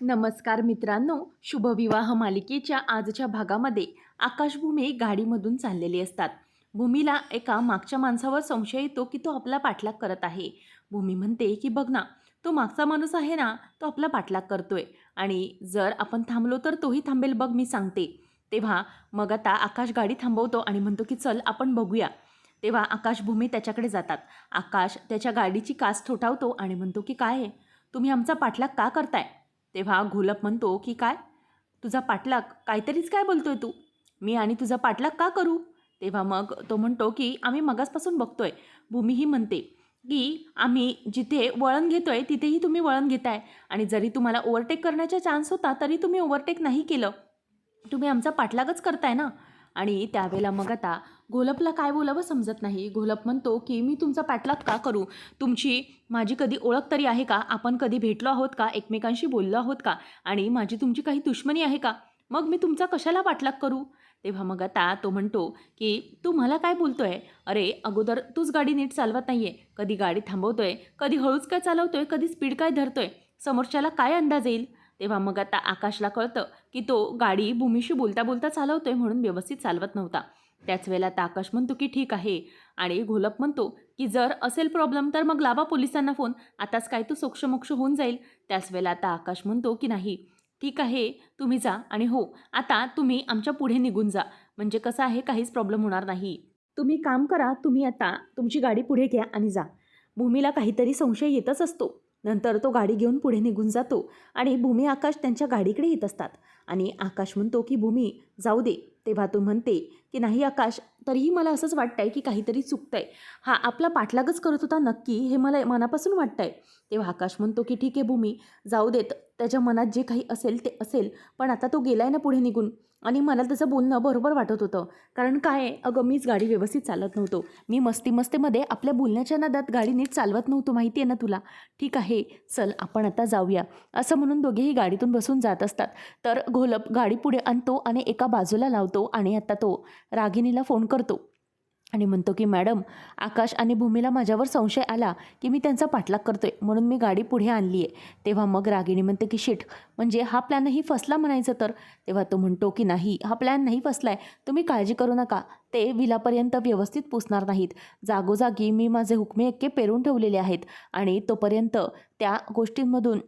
नमस्कार मित्रांनो शुभविवाह मालिकेच्या आजच्या भागामध्ये आकाशभूमी गाडीमधून चाललेली असतात. भूमीला एका मागच्या माणसावर संशय येतो की तो आपला पाठलाग करत आहे. भूमी म्हणते की बघ ना तो मागचा माणूस आहे ना तो आपला पाठलाग करतोय. आणि जर आपण थांबलो तर तोही थांबेल बघ मी सांगते. तेव्हा मग आता आकाश गाडी थांबवतो आणि म्हणतो की चल आपण बघूया. तेव्हा आकाश भूमी त्याच्याकडे जातात. आकाश त्याच्या गाडीची कास ठोठावतो आणि म्हणतो की काय आहे? तुम्ही आमचा पाठलाग का करताय? तेव्हा घोलप म्हणतो की काय? तुझा पाठलाग काहीतरीच काय बोलतोय तू? मी आणि तुझा पाठलाग का करू? तेव्हा मग तो म्हणतो की आम्ही मगासपासून बघतोय. भूमीही म्हणते की आम्ही जिथे वळण घेतोय तिथेही तुम्ही वळण घेताय. आणि जरी तुम्हाला ओव्हरटेक करण्याचा चान्स होता तरी तुम्ही ओव्हरटेक नाही केलं. तुम्ही आमचा पाठलागच करताय ना? आणि त्यावेळेला मग आता घोलपला काय बोलावं समजत नाही. घोलप म्हणतो की मी तुमचा पाठलाग का करू? तुमची माझी कधी ओळख तरी आहे का? आपण कधी भेटलो आहोत का? एकमेकांशी बोललो आहोत का? आणि माझी तुमची काही दुश्मनी आहे का? मग मी तुमचा कशाला पाठलाग करू? तेव्हा मग आता तो म्हणतो की तू मला काय बोलतोय? अरे अगोदर तूच गाडी नीट चालवत नाही आहे कधी गाडी थांबवतोय? कधी हळूच काय चालवतोय? कधी स्पीड काय धरतोय? समोरच्याला काय अंदाज येईल? तेव्हा मग आता आकाशला कळतं की तो गाडी भूमीशी बोलता बोलता चालवतोय म्हणून व्यवस्थित चालवत नव्हता. त्याच वेळेला आता आकाश म्हणतो की ठीक आहे. आणि घोलप म्हणतो की जर असेल प्रॉब्लेम तर मग लावा पोलिसांना फोन आताच काय तू सोक्षमोक्ष होऊन जाईल. त्याच वेळेला आता आकाश म्हणतो की नाही ठीक आहे तुम्ही जा आणि हो आता तुम्ही आमच्या पुढे निघून जा. म्हणजे कसं आहे काहीच प्रॉब्लेम होणार नाही. तुम्ही काम करा तुम्ही आता तुमची गाडी पुढे घ्या आणि जा. भूमीला काहीतरी संशय येतच असतो. नंतर तो गाडी घेऊन पुढे निघून जातो आणि भूमी आकाश त्यांच्या गाडीकडे येत असतात. आणि आकाश म्हणतो की भूमी जाऊ दे. तेव्हा तो म्हणते की नाही आकाश तरीही मला असंच वाटतंय की काहीतरी चुकतंय. हा आपला पाठलागच करत होता नक्की हे मला मनापासून वाटतंय. तेव्हा आकाश म्हणतो की ठीक आहे भूमी जाऊ देत. त्याच्या मनात जे काही असेल ते असेल पण आता तो गेलाय ना पुढे निघून. आणि मला त्याचं बोलणं बरोबर वाटत होतं. कारण काय आहे अगं मीच गाडी व्यवस्थित चालत नव्हतो. मी मस्ती मस्तीमध्ये आपल्या बोलण्याच्या नादात गाडी नीट चालवत नव्हतो माहिती आहे ना तुला? ठीक आहे चल आपण आता जाऊया. असं म्हणून दोघेही गाडीतून बसून जात असतात. तर घोलप गाडी पुढे आणतो आणि एका बाजूला लावतो आणि आता तो रागिणीला फोन करतो. आणि म्हणतो की मॅडम आकाश आणि भूमीला माझ्यावर संशय आला की मी त्यांचा पाठलाग करतोय म्हणून मी गाडी पुढे आणली आहे तेव्हा मग रागिणी म्हणते की शिट म्हणजे हा प्लॅनही फसला म्हणायचं तर? तेव्हा तो म्हणतो की नाही हा प्लॅन नाही फसला आहे तुम्ही काळजी करू नका. ते विलापर्यंत व्यवस्थित पुसणार नाहीत. जागोजागी मी माझे हुकमे एक्के पेरून ठेवलेले आहेत आणि तोपर्यंत त्या गोष्टींमधून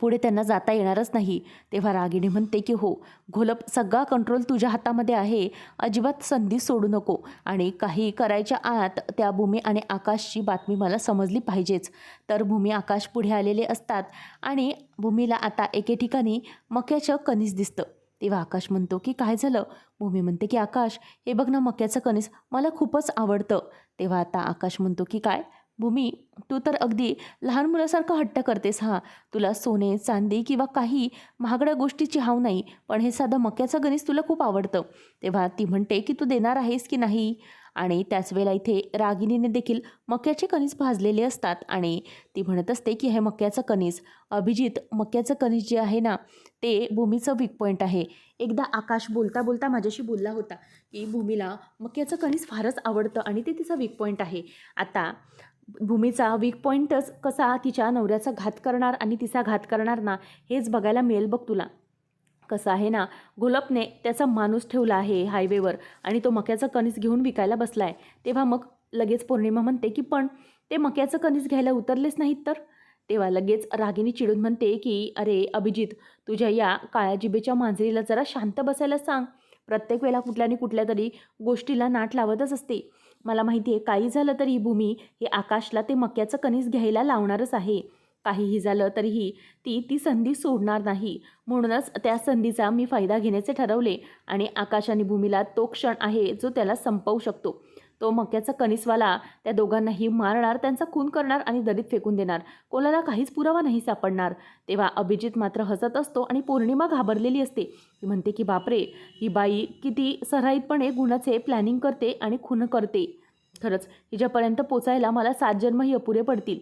पुढे त्यांना जाता येणारच नाही. तेव्हा रागिणी म्हणते की हो घोलप सगळा कंट्रोल तुझ्या हातामध्ये आहे. अजिबात संधी सोडू नको. आणि काही करायच्या आत त्या भूमी आणि आकाशची बातमी मला समजली पाहिजेच. तर भूमी आकाश पुढे आलेले असतात आणि भूमीला आता एके ठिकाणी मक्याचं कणीस दिसतं. तेव्हा आकाश म्हणतो की काय झालं? भूमी म्हणते की आकाश हे बघ ना मक्याचं कणीस. मला खूपच आवडतं. तेव्हा आता आकाश म्हणतो की काय? भूमी तू तर अगदी लहान मुलासारखं हट्ट करतेस हां. तुला सोने चांदी किंवा काही महागड्या गोष्टीची हाव नाही पण हे साधं मक्याचं गणित तुला खूप आवडतं. तेव्हा ती म्हणते की तू देणार आहेस की नाही? आणि त्याच वेळेला इथे रागिनीने देखील मक्याचे कणीस भाजलेले असतात आणि ती म्हणत असते की हे मक्याचं कणीस अभिजित मक्याचं कणीस जे आहे ना ते भूमीचं वीक पॉईंट आहे. एकदा आकाश बोलता बोलता माझ्याशी बोलला होता की भूमीला मक्याचं कणीस फारच आवडतं आणि ते तिचा वीक पॉईंट आहे. आता भूमीचा वीक पॉईंटच कसा तिच्या नवऱ्याचा घात करणार आणि तिचा घात करणार ना हेच बघायला मिळेल बघ तुला. कसं आहे ना गुलपने त्याचा माणूस ठेवला आहे हायवेवर आणि तो मक्याचं कणीस घेऊन विकायला बसला आहे तेव्हा मग लगेच पौर्णिमा म्हणते की पण ते मक्याचं कणीस घ्यायला उतरलेच नाहीत तर? तेव्हा लगेच रागिनी चिडून म्हणते की अरे अभिजित तुझ्या या काळ्या जिबेच्या मांजरीला जरा शांत बसायला सांग. प्रत्येक वेळेला कुठल्या आणि कुठल्या तरी गोष्टीला नाट लावतच असते. मला माहिती आहे काही झालं तरी भूमी हे आकाशला ते मक्याचं कणीस घ्यायला लावणारच आहे. काहीही झालं तरीही ती ती संधी सोडणार नाही. म्हणूनच त्या संधीचा मी फायदा घेण्याचे ठरवले आणि आकाश आणि भूमीला तो क्षण आहे जो त्याला संपवू शकतो. तो मक्याचा कणीसवाला त्या दोघांनाही मारणार त्यांचा खून करणार आणि दरीत फेकून देणार. कोणाला काहीच पुरावा नाही सापडणार. तेव्हा अभिजित मात्र हसत असतो आणि पौर्णिमा घाबरलेली असते. ती म्हणते की बापरे ही बाई किती सराईतपणे गुणाचे प्लॅनिंग करते आणि खून करते. खरंच हिच्यापर्यंत पोचायला मला सात जन्मही अपुरे पडतील.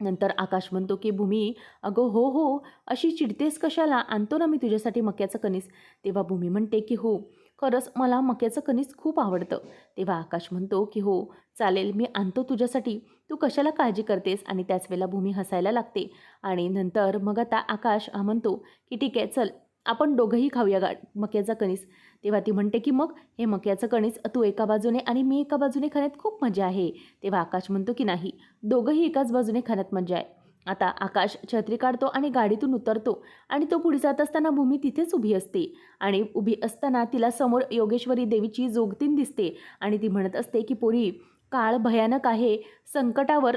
नंतर आकाश म्हणतो की भूमी अगं हो हो अशी चिडतेस कशाला? आणतो ना मी तुझ्यासाठी मक्याचं कणीस. तेव्हा भूमी म्हणते की हो खरंच मला मक्याचं कणीस खूप आवडतं. तेव्हा आकाश म्हणतो की हो चालेल मी आणतो तुझ्यासाठी. तू कशाला काळजी करतेस? आणि त्याच वेळेला भूमी हसायला लागते. आणि नंतर मग आता आकाश हा म्हणतो की ठीक आहे चल आपण दोघंही खाऊया गा मक्याचा कणीस. तेव्हा ती म्हणते की मग हे मक्याचं कणीस तू एका बाजूने आणि मी एका बाजूने खाण्यात खूप मजा आहे. तेव्हा आकाश म्हणतो की नाही दोघंही एकाच बाजूने खाण्यात मजा आहे. आता आकाश छत्री काढतो आणि गाडीतून उतरतो आणि तो पुढे जात असताना भूमी तिथेच उभी असते. आणि उभी असताना तिला समोर योगेश्वरी देवीची जोगतीन दिसते आणि ती म्हणत असते की पोरी काळ भयानक आहे. संकटावर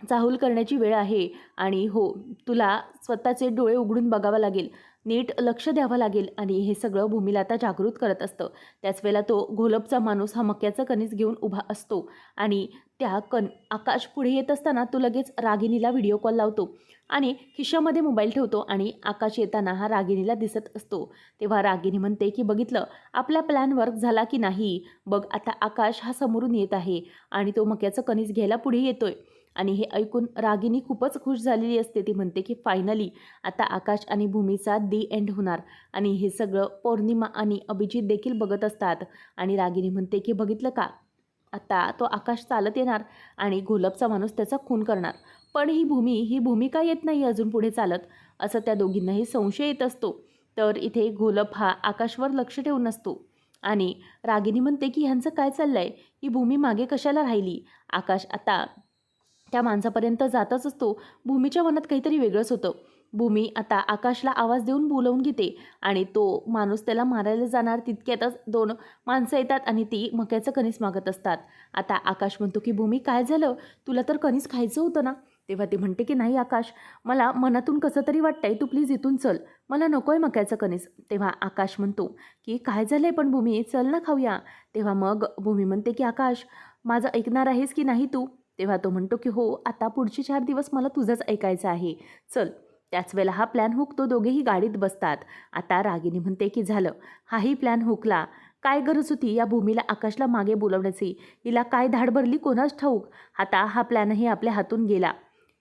चाहूल करण्याची वेळ आहे. आणि हो तुला स्वतःचे डोळे उघडून बघावं लागेल. नीट लक्ष द्यावं लागेल. आणि हे सगळं भूमीला आता जागृत करत असतं. त्याच वेळेला तो घोलपचा माणूस हा मक्याचं कणीस घेऊन उभा असतो. आणि त्या कन आकाश पुढे येत असताना तो लगेच रागिणीला व्हिडिओ कॉल लावतो आणि खिशामध्ये मोबाईल ठेवतो आणि आकाश येताना हा रागिणीला दिसत असतो. तेव्हा रागिनी म्हणते की बघितलं आपला प्लॅन वर्क झाला की नाही? बघ आता आकाश हा समोरून येत आहे आणि तो मक्याचं कणीस घ्यायला पुढे येतोय. आणि हे ऐकून रागिनी खूपच खुश झालेली असते. ती म्हणते की फायनली आता आकाश आणि भूमीचा दी एंड होणार आणि हे सगळं पौर्णिमा आणि अभिजित देखील बघत असतात. आणि रागिनी म्हणते की बघितलं का? आता तो आकाश चालत येणार आणि घोलपचा माणूस त्याचा खून करणार. पण ही भूमी ही भूमिका येत नाही अजून पुढे चालत? असं त्या दोघींनाही संशय येत असतो. तर इथे घोलप हा आकाशवर लक्ष ठेवून असतो आणि रागिनी म्हणते की ह्यांचं काय चाललं आहे ही भूमी मागे कशाला राहिली? आकाश आता त्या माणसापर्यंत जातच असतो. भूमीच्या मनात काहीतरी वेगळंच होतं. भूमी आता आकाशला आवाज देऊन बोलवून घेते आणि तो माणूस त्याला मारायला जाणार तितक्यातच दोन माणसं येतात आणि ती मक्याचं कणीस मागत असतात. आता आकाश म्हणतो की भूमी काय झालं? तुला तर कणीस खायचं होतं ना? तेव्हा ती म्हणते की नाही आकाश मला मनातून कसं तरी वाटतंय तू प्लीज इथून चल. मला नको आहे मक्याचं कणीस. तेव्हा आकाश म्हणतो की काय झालं आहे पण भूमी चल ना खाऊया. तेव्हा मग भूमी म्हणते की आकाश माझं ऐकणार आहेस की नाही तू? तेव्हा तो म्हणतो की हो आता पुढचे चार दिवस मला तुझंच ऐकायचं आहे. चल. त्याच वेळेला हा प्लॅन हुकतो. दोघेही गाडीत बसतात. आता रागिनी म्हणते की झालं. हाही प्लॅन हुकला. काय गरज होती या भूमीला आकाशला मागे बोलवण्याची? हिला काय धाड भरली? कोणाच ठाऊक? आता हा प्लॅनही आपल्या हातून गेला.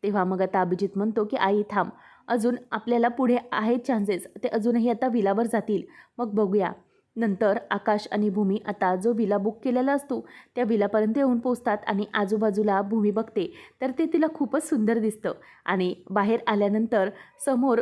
तेव्हा मग आता अभिजित म्हणतो की आई थांब. अजून आपल्याला पुढे आहेत चान्सेस ते अजूनही आता विलावर जातील. मग बघूया. नंतर आकाश आणि भूमी आता जो विला बुक केलेला असतो त्या विलापर्यंत येऊन पोचतात आणि आजूबाजूला भूमी बघते तर ते तिला खूपच सुंदर दिसतं. आणि बाहेर आल्यानंतर समोर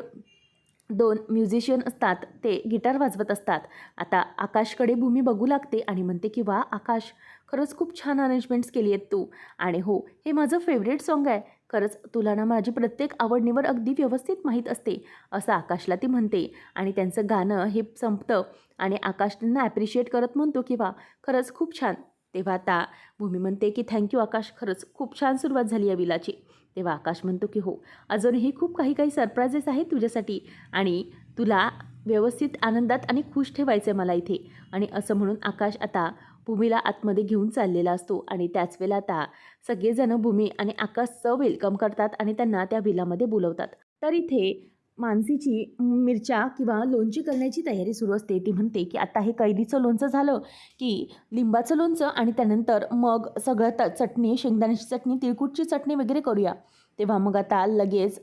दोन म्युझिशियन असतात ते गिटार वाजवत असतात. आता आकाशकडे भूमी बघू लागते आणि म्हणते की वा आकाश खरंच खूप छान अरेंजमेंट्स केली आहेत तू. आणि हो हे माझं फेवरेट सॉन्ग आहे. खरंच तुला ना माझी प्रत्येक आवड निवड अगदी व्यवस्थित माहीत असते असं आकाशला ती म्हणते. आणि त्यांचं गाणं हे संपतं आणि आकाश त्यांना ॲप्रिशिएट करत म्हणतो की वा खरंच खूप छान. तेव्हा आता भूमी म्हणते की थँक्यू आकाश. खरंच खूप छान सुरुवात झाली या विलाची. तेव्हा आकाश म्हणतो की हो अजूनही खूप काही काही सरप्रायझेस आहेत तुझ्यासाठी आणि तुला व्यवस्थित आनंदात आणि खुश ठेवायचं आहे मला इथे. आणि असं म्हणून आकाश आता भूमीला आतमध्ये घेऊन चाललेला असतो आणि त्याच वेळेला आता सगळेजण भूमी आणि आकाशचं वेलकम करतात आणि त्यांना त्या विलामध्ये बोलवतात. तर इथे मानसीची मिरच्या किंवा लोणची करण्याची तयारी सुरू असते. ती म्हणते की आता हे कैरीचं लोणचं झालं की लिंबाचं लोणचं आणि त्यानंतर मग सगळं त चटणी शेंगदाण्याची चटणी तिळकुटची चटणी वगैरे करूया. तेव्हा मग आता लगेच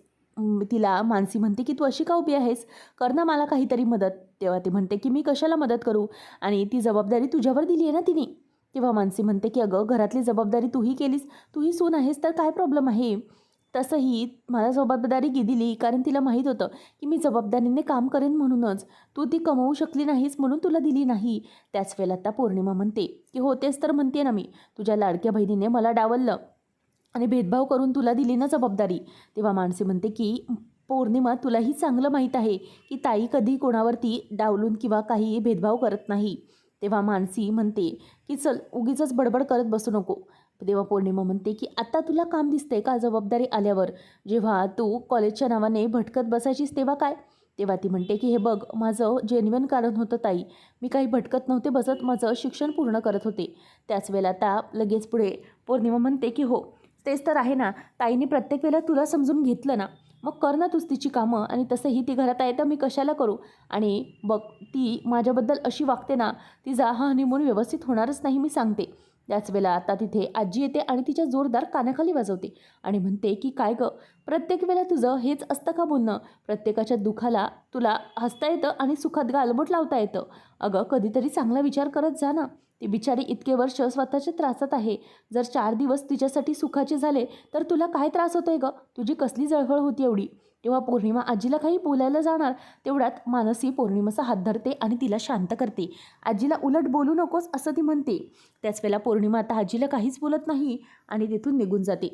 तिला मानसी म्हणते की तू अशी का उभी आहेस? कर ना मला काहीतरी मदत. तेव्हा ती म्हणते की मी कशाला मदत करू? आणि ती जबाबदारी तुझ्यावर दिली आहे ना तिने. तेव्हा मानसी म्हणते की अगं घरातली जबाबदारी तूही केलीस. तूही सून आहेस तर काय प्रॉब्लेम आहे? तसंही मला जबाबदारी गी दिली कारण तिला माहीत होतं की मी जबाबदारीने काम करेन म्हणूनच. तू ती कमवू शकली नाहीस म्हणून तुला दिली नाही. त्याच वेळेला आता पौर्णिमा म्हणते की होतेच तर म्हणते ना मी. तुझ्या लाडक्या बहिणीने मला डावललं. आणि भेदभाव करून तुला दिली ना जबाबदारी. तेव्हा माणसे म्हणते की पौर्णिमा तुलाही चांगलं माहीत आहे की ताई कधी कोणावरती डावलून किंवा काही भेदभाव करत नाही. तेव्हा मानसी म्हणते की चल उगीच बडबड करत बसू नको. तेव्हा पौर्णिमा म्हणते की आता तुला काम दिसतंय का जबाबदारी आल्यावर? जेव्हा तू कॉलेजच्या नावाने भटकत बसायचीस तेव्हा काय? तेव्हा ती म्हणते की हे बघ माझं जेन्युन कारण होतं ताई. मी काही भटकत नव्हते बसत माझं शिक्षण पूर्ण करत होते. त्याच वेळेला आता लगेच पुढे पौर्णिमा म्हणते की हो तेच तर आहे ना. ताईने प्रत्येक वेळेला तुला समजून घेतलं ना. मग कर ना तूच तिची कामं आणि तसंही ती घरात आहे तर मी कशाला करू? आणि बघ ती माझ्याबद्दल अशी वागते ना तिचा हा हनीमून व्यवस्थित होणारच नाही मी सांगते. त्याच वेळेला आता तिथे आजी येते आणि तिच्या जोरदार कानाखाली वाजवते. आणि म्हणते की काय गं? प्रत्येक वेळेला तुझं हेच असतं का बोलणं? प्रत्येकाच्या दुखाला तुला हसता येतं आणि सुखात गालबोट लावता येतं. अगं कधीतरी चांगला विचार करत जा ना. ती बिचारी इतके वर्ष स्वतःच्या त्रासात आहे. जर चार दिवस तिच्यासाठी सुखाचे झाले तर तुला काय त्रास होतोय ग? तुझी कसली जळफळ होती एवढी? तेव्हा पौर्णिमा आजीला काही बोलायला जाणार तेवढ्यात मानसी पौर्णिमाचा हात धरते आणि तिला शांत करते. आजीला उलट बोलू नकोस असं ती म्हणते. त्याच वेळेला पौर्णिमा आता आजीला काहीच बोलत नाही आणि तिथून निघून जाते.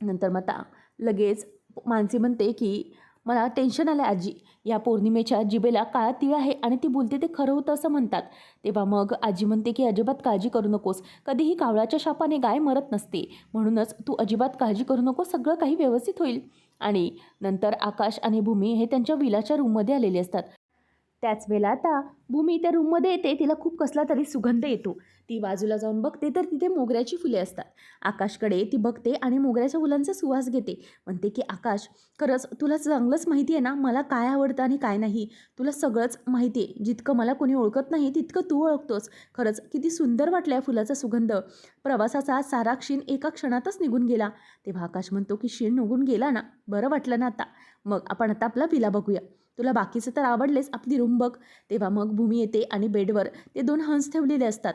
नंतर मग आता लगेच मानसी म्हणते की मला टेन्शन आलं आजी. या पौर्णिमेच्या जिबेला काळा तिळ आहे आणि ती बोलते ते खरं होतं असं म्हणतात. तेव्हा मग आजी म्हणते की अजिबात काळजी करू नकोस. कधीही कावळाच्या शापाने गाय मरत नसते. म्हणूनच तू अजिबात काळजी करू नको सगळं काही व्यवस्थित होईल. आणि नंतर आकाश आणि भूमी हे त्यांच्या विलाच्या रूममध्ये आलेले असतात. त्याच वेळेला आता भूमी त्या रूममध्ये येते. तिला खूप कसला तरी सुगंध येतो. ती बाजूला जाऊन बघते तर तिथे मोगऱ्याची फुले असतात. आकाशकडे ती बघते आणि मोगऱ्याच्या फुलांचा सुवास घेते. म्हणते की आकाश खरंच तुला चांगलंच माहिती आहे ना मला काय आवडतं आणि काय नाही? तुला सगळंच माहिती आहे. जितकं मला कोणी ओळखत नाही तितकं तू ओळखतोस. खरंच किती सुंदर वाटलं या फुलाचा सुगंध. प्रवासाचा सारा क्षीण एका क्षणातच निघून गेला. तेव्हा आकाश म्हणतो की क्षीण निघून गेला ना? बरं वाटलं ना आता? मग आपण आता आपला विला बघूया. तुला बाकीचं तर आवडलेच आपली रूम बघ. तेव्हा मग भूमी येते आणि बेडवर ते दोन हंस ठेवलेले असतात.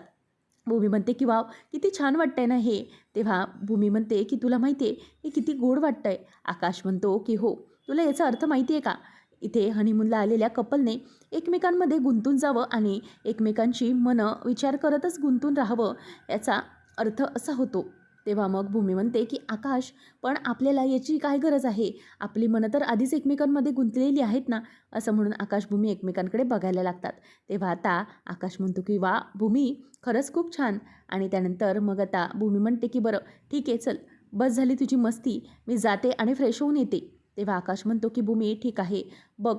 भूमी म्हणते की वाव किती छान वाटतंय ना हे. तेव्हा भूमी म्हणते की तुला माहिती आहे हे किती गोड वाटतंय. आकाश म्हणतो की हो तुला याचा अर्थ माहिती आहे का? इथे हनीमूनला आलेल्या कपलने एकमेकांमध्ये गुंतून जावं आणि एकमेकांची मनं विचार करतच गुंतून राहावं याचा अर्थ असा होतो. तेव्हा मग भूमी म्हणते की आकाश पण आपल्याला याची काय गरज आहे? आपली मनं तर आधीच एकमेकांमध्ये गुंतलेली आहेत ना? असं म्हणून आकाश भूमी एकमेकांकडे बघायला लागतात. तेव्हा आता आकाश म्हणतो की वा भूमी खरंच खूप छान. आणि त्यानंतर मग आता भूमी म्हणते की बरं ठीक आहे चल बस झाली तुझी मस्ती. मी जाते आणि फ्रेश होऊन येते. तेव्हा आकाश म्हणतो की भूमी ठीक आहे बघ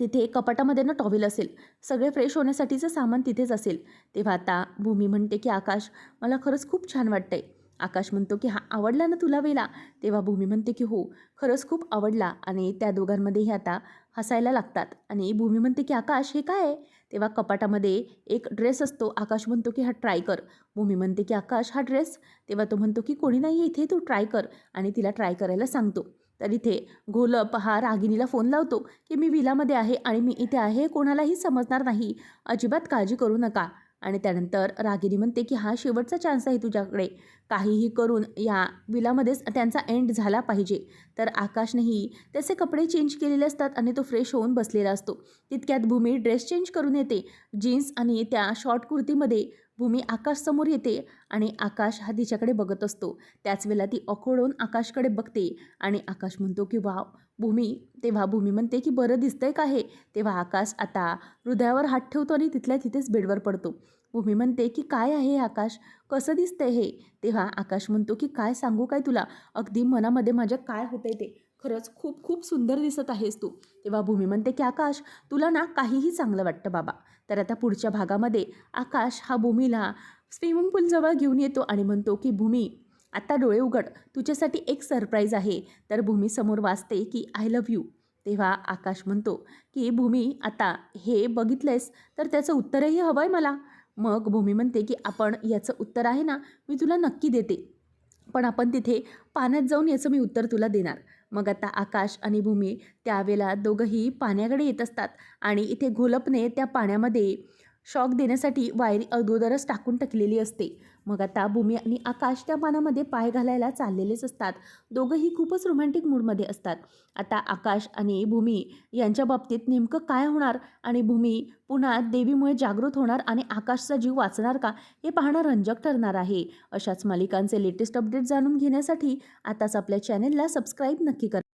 तिथे कपाटामध्ये ना टॉवेल असेल. सगळे फ्रेश होण्यासाठीचं सामान तिथेच असेल. तेव्हा आता भूमी म्हणते की आकाश मला खरंच खूप छान वाटतंय. आकाश म्हणतो की हा आवडला ना तुला वेला? तेव्हा भूमी म्हणते की हो. खरंच खूप आवडला आणि त्या दोघांमध्येही आता हसायला लागतात. आणि भूमी म्हणते की आकाश हे काय आहे? तेव्हा कपाटामध्ये एक ड्रेस असतो. आकाश म्हणतो की हा ट्राय कर. भूमी म्हणते की आकाश हा ड्रेस? तेव्हा तो म्हणतो की कोणी नाही इथे तू ट्राय कर. आणि तिला ट्राय करायला सांगतो. तर इथे घोलप हा रागिनीला फोन लावतो की मी विलामध्ये आहे आणि मी इथे आहे कोणालाही समजणार नाही. अजिबात काळजी करू नका. आणि त्यानंतर रागिनी म्हणते की हा शेवटचा चान्स आहे तुझ्याकडे. काहीही करून या विलामध्येच त्यांचा एंड झाला पाहिजे. तर आकाशनेही त्याचे कपडे चेंज केलेले असतात आणि तो फ्रेश होऊन बसलेला असतो. तितक्यात भूमी ड्रेस चेंज करून येते. जीन्स आणि त्या शॉर्ट कुर्तीमध्ये भूमी आकाशसमोर येते आणि आकाश हा तिच्याकडे बघत असतो. त्याच वेळेला ती अखोडून आकाशकडे बघते आणि आकाश म्हणतो की वा भूमी. तेव्हा भूमी म्हणते की बरं दिसतंय का हे? तेव्हा आकाश आता हृदयावर हात ठेवतो आणि तिथल्या तिथेच बेडवर पडतो. भूमी म्हणते की काय आहे हे आकाश? कसं दिसतंय हे? तेव्हा आकाश म्हणतो की काय सांगू काय तुला? अगदी मनामध्ये माझ्या काय होतंय ते? खरंच खूप खूप सुंदर दिसत आहेस तू. तेव्हा भूमी म्हणते की आकाश तुला ना काहीही चांगलं वाटतं बाबा. तर आता पुढच्या भागामध्ये आकाश हा भूमीला स्विमिंग पूलजवळ घेऊन येतो आणि म्हणतो की भूमी आता डोळे उघड. तुझ्यासाठी एक सरप्राईज आहे. तर भूमी समोर वाचते की आय लव्ह यू. तेव्हा आकाश म्हणतो की भूमी आता हे बघितलंयस तर त्याचं उत्तरही हवं आहे मला. मग भूमी म्हणते की आपण याचं उत्तर आहे ना मी तुला नक्की देते. पण आपण तिथे पाण्यात जाऊन याचं मी उत्तर तुला देणार. मग आता आकाश आणि भूमी त्यावेळेला दोघंही पाण्याकडे येत असतात आणि इथे घोलपने त्या पाण्यामध्ये शॉक देण्यासाठी वायरी अगोदरच टाकून टाकलेली असते. मग आता भूमी आणि आकाश त्या पानामध्ये पाय घालायला चाललेलेच असतात. दोघंही खूपच रोमॅन्टिक मूडमध्ये असतात. आता आकाश आणि भूमी यांच्या बाबतीत नेमकं काय होणार आणि भूमी पुन्हा देवीमुळे जागृत होणार आणि आकाशचा जीव वाचणार का हे पाहणं रंजक ठरणार आहे. अशाच मालिकांचे लेटेस्ट अपडेट जाणून घेण्यासाठी आताच आपल्या चॅनेलला सबस्क्राईब नक्की करा.